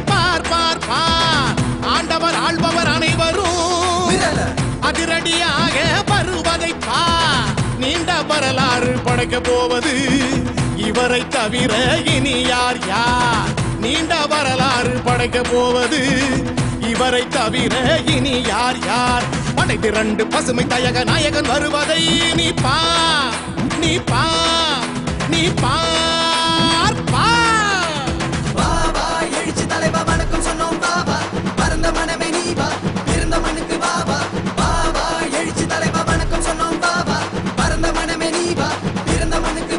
பார் பார் பார். ஆண்டவர் ஆள்பவர் அனைவரும் அதிரடியாக வருவதை பார். நீண்ட வரலாறு படைக்க போவது இவரை தவிர இனி யார் யார்? நீண்ட வரலாறு படைக்க போவது இவரை தவிர இனி யார் யார்? படை திரண்டு பசுமை தயக நாயகன் வருவதை நீ பா நீ பா நீ பா மனமே இருந்த மண்ணுக்கு பாபா பாபா எழுச்சி தலைவா வணக்கம் சொன்னோம் மனமே இருந்த மண்ணுக்கு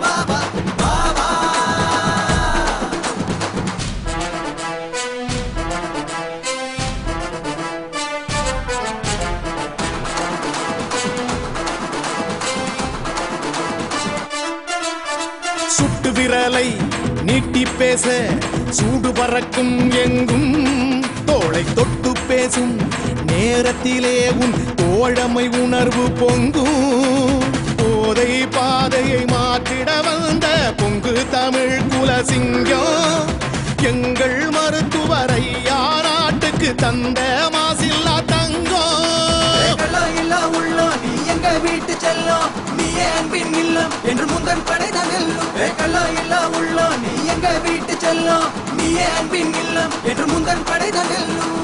சுட்டு விரலை நீட்டி பேச சூடு பறக்கும் எங்கும் தோளை தொட்டு பேசும் நேரத்திலே உன் தோழமை உணர்வு பொங்கும். போதை பாதையை மாற்றிட வந்த பொங்கு தமிழ் குலசிங்கம். எங்கள் மருத்துவரை நாட்டுக்கு தந்த மாசில்லா தங்கம். ஏகலா நீ எங்க வீட்டு செல்லும்? நீ அன்பின் இல்லம் என்று முந்தன் படைதான் வெல்லும் ஏகலா இல்லா உள்ளோ நீ எங்க வீட்டு நீ அன்பின் இல்லம் என்று முந்தன் படைதான் வெல்லும்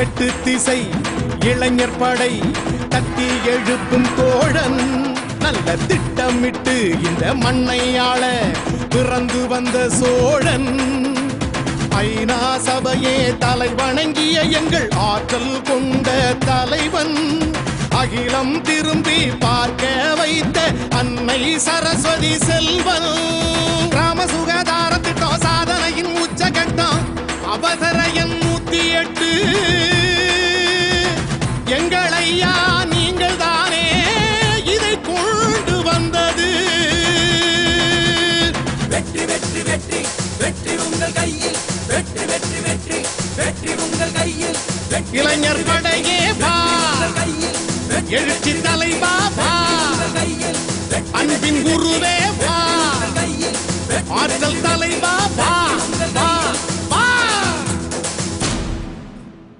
எட்டு திசை இளைஞர் படை தட்டி எழுப்பும் தோழன். நல்ல திட்டமிட்டு இந்த மண்ணையாள பிறந்து வந்த சோழன். ஐநா சபையே தலை வணங்கிய எங்கள் ஆற்றல் கொண்ட தலைவன். அகிலம் திரும்பி பார்க்க வைத்த அன்னை சரஸ்வதி செல்வன். ராமசு இளைஞர் படையே வா. எழுச்சி தலைவா வா. அன்பின் குருவே பா